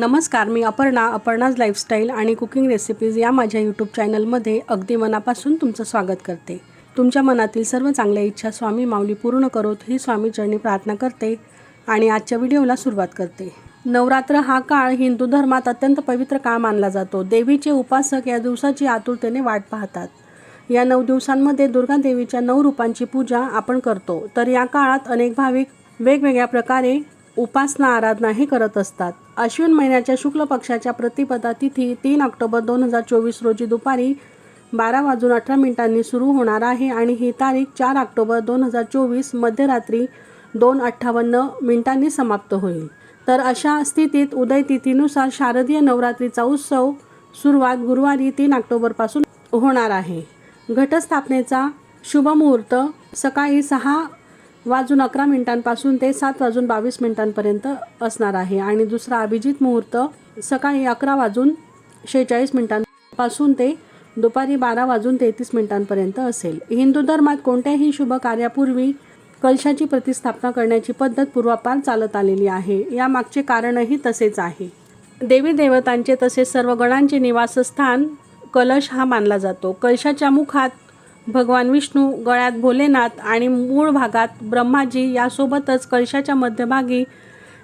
नमस्कार मी अपर्णा अपर्णाज लाईफस्टाईल आणि कुकिंग रेसिपीज या माझ्या यूट्यूब चॅनलमध्ये अगदी मनापासून तुमचं स्वागत करते. तुमच्या मनातील सर्व चांगल्या इच्छा स्वामी माऊली पूर्ण करोत ही स्वामी चरणी प्रार्थना करते आणि आजच्या व्हिडिओला सुरुवात करते. नवरात्र हा काळ हिंदू धर्मात अत्यंत पवित्र काळ मानला जातो. देवीचे उपासक या दिवसाची आतुरतेने वाट पाहतात. या नऊ दिवसांमध्ये दुर्गा देवीच्या नऊ रूपांची पूजा आपण करतो. तर या काळात अनेक भाविक वेगवेगळ्या प्रकारे उपासना आराधनाही करत असतात. अश्विन महिन्याच्या शुक्ल पक्षाच्या प्रतिपदा तिथी तीन ऑक्टोबर दोन हजार चोवीस रोजी दुपारी बारा वाजून अठरा मिनिटांनी सुरू होणार आहे आणि ही तारीख चार ऑक्टोबर दोन हजार चोवीस मध्यरात्री दोन अठ्ठावन्न मिनिटांनी समाप्त होईल. तर अशा स्थितीत उदय तिथीनुसार शारदीय नवरात्रीचा उत्सव सुरुवात गुरुवारी तीन ऑक्टोबरपासून होणार आहे. घटस्थापनेचा शुभ मुहूर्त सकाळी सहा वाजून अकरा मिनिटांपासून ते सात वाजून बावीस मिनिटांपर्यंत असणार आहे. आणि दुसरा अभिजित मुहूर्त सकाळी अकरा वाजून शेहेचाळीस मिनिटांपासून ते दुपारी बारा वाजून तेहतीस मिनिटांपर्यंत असेल. हिंदू धर्मात कोणत्याही शुभ कार्यापूर्वी कलशाची प्रतिस्थापना करण्याची पद्धत पूर्वापार चालत आलेली आहे. यामागचे कारणही तसेच आहे. देवी देवतांचे तसेच सर्व गणांचे निवासस्थान कलश हा मानला जातो. कलशाच्या मुखात भगवान विष्णू गळ्यात भोलेनाथ आणि मूळ भागात ब्रह्माजी यासोबतच कलशाच्या मध्यभागी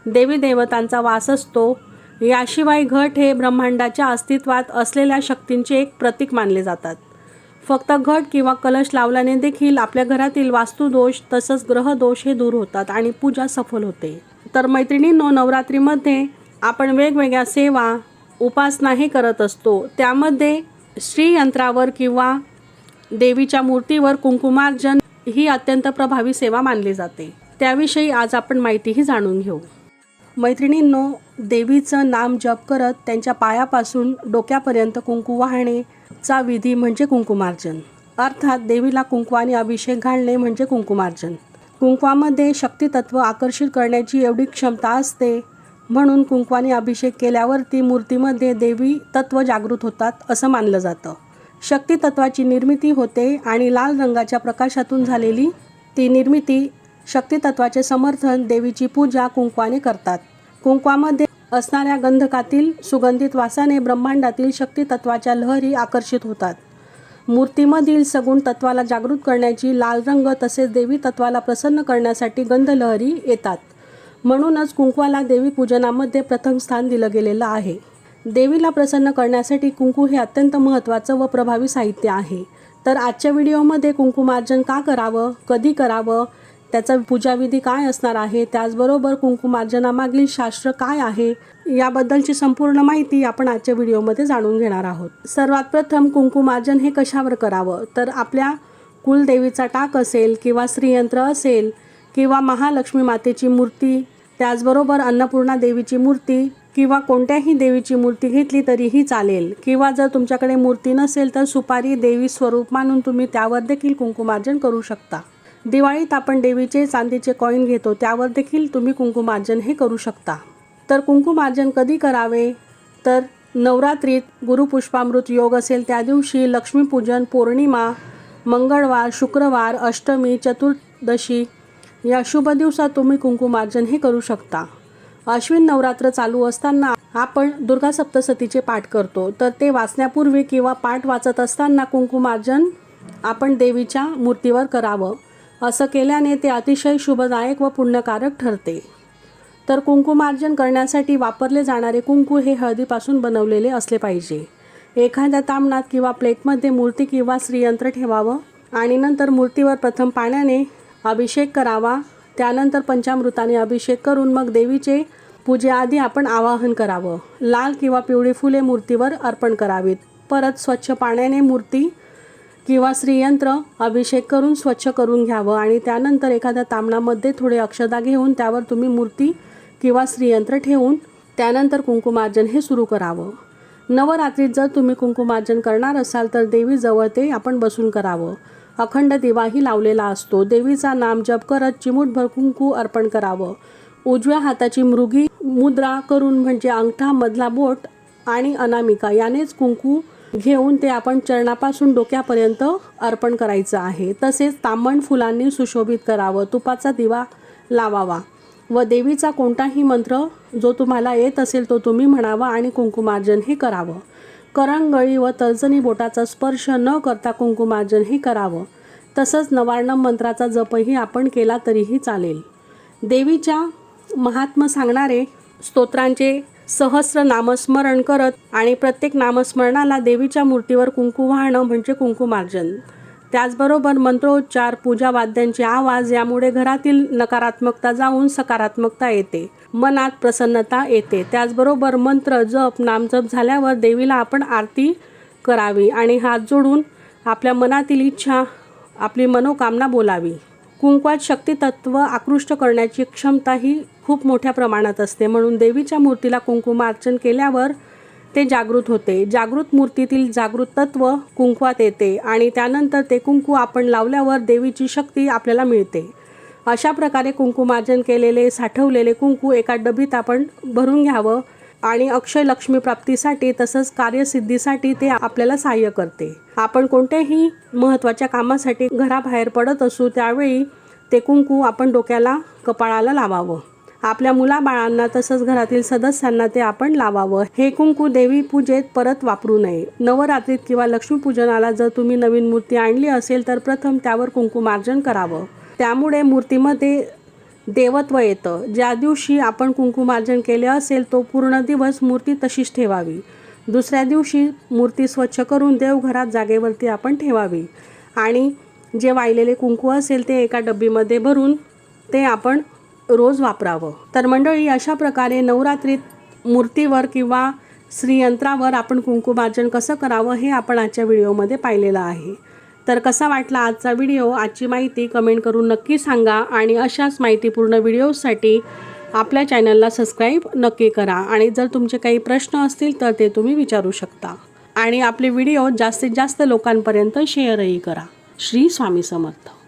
देवी देवतांचा वास असतो. याशिवाय घट हे ब्रह्मांडाच्या अस्तित्वात असलेल्या शक्तींचे एक प्रतीक मानले जातात. फक्त घट किंवा कलश लावल्याने देखील आपल्या घरातील वास्तुदोष तसंच ग्रहदोष हे दूर होतात आणि पूजा सफल होते. तर मैत्रिणींनो नवरात्रीमध्ये आपण वेगवेगळ्या सेवा उपासनाही करत असतो. त्यामध्ये श्रीयंत्रावर किंवा देवीच्या मूर्तीवर कुंकुमार्जन ही अत्यंत प्रभावी सेवा मानली जाते. त्याविषयी आज आपण माहितीही जाणून घेऊ. मैत्रिणींनो देवीचं नाम जप करत त्यांच्या पायापासून डोक्यापर्यंत कुंकू वाहणे चा विधी म्हणजे कुंकुमार्जन. अर्थात देवीला कुंकवाने अभिषेक घालणे म्हणजे कुंकुमार्जन. कुंकवामध्ये शक्तितत्व आकर्षित करण्याची एवढी क्षमता असते म्हणून कुंकवाने अभिषेक केल्यावरती मूर्तीमध्ये देवी तत्व जागृत होतात असं मानलं जातं. शक्तितत्वाची निर्मिती होते आणि लाल रंगाच्या प्रकाशातून झालेली ती निर्मिती शक्तितत्वाचे समर्थन देवीची पूजा कुंकवाने करतात. कुंकवामध्ये असणाऱ्या गंधकातील सुगंधित वासाने ब्रह्मांडातील शक्तितत्वाच्या लहरी आकर्षित होतात. मूर्तीमधील सगुण तत्वाला जागृत करण्याची लाल रंग तसेच देवी तत्वाला प्रसन्न करण्यासाठी गंधलहरी येतात. म्हणूनच कुंकवाला देवी पूजनामध्ये प्रथम स्थान दिलं गेलेलं आहे. देवीला प्रसन्न करण्यासाठी कुंकू हे अत्यंत महत्त्वाचं व प्रभावी साहित्य आहे. तर आजच्या व्हिडिओमध्ये कुंकुमार्जन का करावं कधी करावं त्याचा पूजाविधी काय असणार आहे त्याचबरोबर कुंकुमार्जनामागील शास्त्र काय आहे याबद्दलची संपूर्ण माहिती आपण आजच्या व्हिडिओमध्ये जाणून घेणार आहोत. सर्वात प्रथम कुंकुमार्जन हे कशावर करावं? तर आपल्या कुलदेवीचा टाक असेल किंवा श्रीयंत्र असेल किंवा महालक्ष्मी मातेची मूर्ती त्याचबरोबर अन्नपूर्णा देवीची मूर्ती किंवा कोणत्याही देवीची मूर्ती घेतली तरीही चालेल. किंवा जर तुमच्याकडे मूर्ती नसेल तर सुपारी देवी स्वरूप मानून तुम्ही त्यावर देखील कुंकुमार्जन करू शकता. दिवाळीत आपण देवीचे चांदीचे कॉईन घेतो त्यावर देखील तुम्ही कुंकुमार्जन हे करू शकता. तर कुंकुमार्जन कधी करावे? तर नवरात्रीत गुरुपुष्पामृत योग असेल त्या दिवशी लक्ष्मीपूजन पौर्णिमा मंगळवार शुक्रवार अष्टमी चतुर्दशी या शुभ दिवसात तुम्ही कुंकुमार्जन हे करू शकता. अश्विन नवरात्र चालू असताना आपण दुर्गा सप्तसतीचे पाठ करतो. तर ते वाचण्यापूर्वी किंवा पाठ वाचत असताना कुंकुमार्जन आपण देवीच्या मूर्तीवर करावं. असं केल्याने ते अतिशय शुभदायक व पुण्यकारक ठरते. तर कुंकुमार्जन करण्यासाठी वापरले जाणारे कुंकू हे हळदीपासून बनवलेले असले पाहिजे. एखाद्या तामणात किंवा प्लेटमध्ये मूर्ती किंवा श्रीयंत्र ठेवावं आणि नंतर मूर्तीवर प्रथम पाण्याने अभिषेक करावा. त्यानंतर पंचामृताने अभिषेक करून मग देवीचे पूजेआधी आपण आवाहन करावं. लाल किंवा पिवळी फुले मूर्तीवर अर्पण करावीत. परत स्वच्छ पाण्याने मूर्ती किंवा श्रीयंत्र अभिषेक करून स्वच्छ करून घ्यावं आणि त्यानंतर एखाद्या तांबणामध्ये थोडे अक्षदा घेऊन त्यावर तुम्ही मूर्ती किंवा श्रीयंत्र ठेवून त्यानंतर कुंकुमार्जन हे सुरू करावं. नवरात्रीत जर तुम्ही कुंकुमार्जन करणार असाल तर देवीजवळ ते आपण बसून करावं. अखंड दिवाही लावलेला असतो. देवीचा नाम जप करत चिमूटभर कुंकू अर्पण करावं. उजव्या हाताची मृगी मुद्रा करून म्हणजे अंगठा मधला बोट आणि अनामिका यानेच कुंकू घेऊन ते आपण चरणापासून डोक्यापर्यंत अर्पण करायचं आहे. तसेच तांबण फुलांनी सुशोभित करावं. तुपाचा दिवा लावावा व देवीचा कोणताही मंत्र जो तुम्हाला येत असेल तो तुम्ही म्हणावा आणि कुंकुमार्जन हे करावं. करंगळी व तर्जनी बोटाचा स्पर्श न करता कुंकुमार्जन हे करावं. तसंच नवार्णम मंत्राचा जपही आपण केला तरीही चालेल. देवीच्या महात्म सांगणारे स्तोत्रांचे सहस्र नामस्मरण करत आणि प्रत्येक नामस्मरणाला देवीच्या मूर्तीवर कुंकू वाहणं म्हणजे कुंकुमार्जन. त्याचबरोबर मंत्रोच्चार पूजा वाद्यांचे आवाज यामुळे घरातील नकारात्मकता जाऊन सकारात्मकता येते. मनात प्रसन्नता येते. त्याचबरोबर मंत्र जप नामजप झाल्यावर देवीला आपण आरती करावी आणि हात जोडून आपल्या मनातील इच्छा आपली मनोकामना बोलावी. कुंकवात शक्तितत्व आकृष्ट करण्याची क्षमता ही खूप मोठ्या प्रमाणात असते. म्हणून देवीच्या मूर्तीला कुंकुमार्चन केल्यावर ते जागृत होते. जागृत मूर्तीतील जागृत तत्व कुंकवात येते आणि त्यानंतर ते कुंकू आपण लावल्यावर देवीची शक्ती आपल्याला मिळते. अशा प्रकारे कुंकुमार्जन केलेले साठवलेले कुंकू एका डबीत आपण भरून घ्यावं आणि अक्षय लक्ष्मी प्राप्तीसाठी तसंच कार्यसिद्धीसाठी ते आपल्याला सहाय्य करते. आपण कोणत्याही महत्त्वाच्या कामासाठी घराबाहेर पडत असू त्यावेळी ते कुंकू आपण डोक्याला कपाळाला लावावं. आपल्या मुलाबाळांना तसंच घरातील सदस्यांना ते आपण लावावं. हे कुंकू देवी पूजेत परत वापरू नये. नवरात्रीत किंवा लक्ष्मीपूजनाला जर तुम्ही नवीन मूर्ती आणली असेल तर प्रथम त्यावर कुंकुमार्जन करावं. त्यामुळे मूर्तीमध्ये देवत्व येतं. ज्या दिवशी आपण कुंकुमार्जन केले असेल तो पूर्ण दिवस मूर्ती तशीच ठेवावी. दुसऱ्या दिवशी मूर्ती स्वच्छ करून देवघरात जागेवरती आपण ठेवावी. आणि जे वाहिलेले कुंकू असेल ते एका डब्बीमध्ये भरून ते आपण रोज वापरावं. तर मंडळी अशा प्रकारे नवरात्रीत मूर्तीवर किंवा श्रीयंत्रावर आपण कुंकुमार्जन कसं करावं हे आपण आजच्या व्हिडिओमध्ये पाहिलेलं आहे. तर कसा वाटला आजचा व्हिडिओ? आजची माहिती कमेंट करून नक्की सांगा आणि अशाच माहितीपूर्ण व्हिडिओजसाठी आपल्या चॅनलला सबस्क्राईब नक्की करा. आणि जर तुमचे काही प्रश्न असतील तर ते तुम्ही विचारू शकता. आणि आपले व्हिडिओ जास्तीत जास्त लोकांपर्यंत शेअरही करा. श्री स्वामी समर्थ.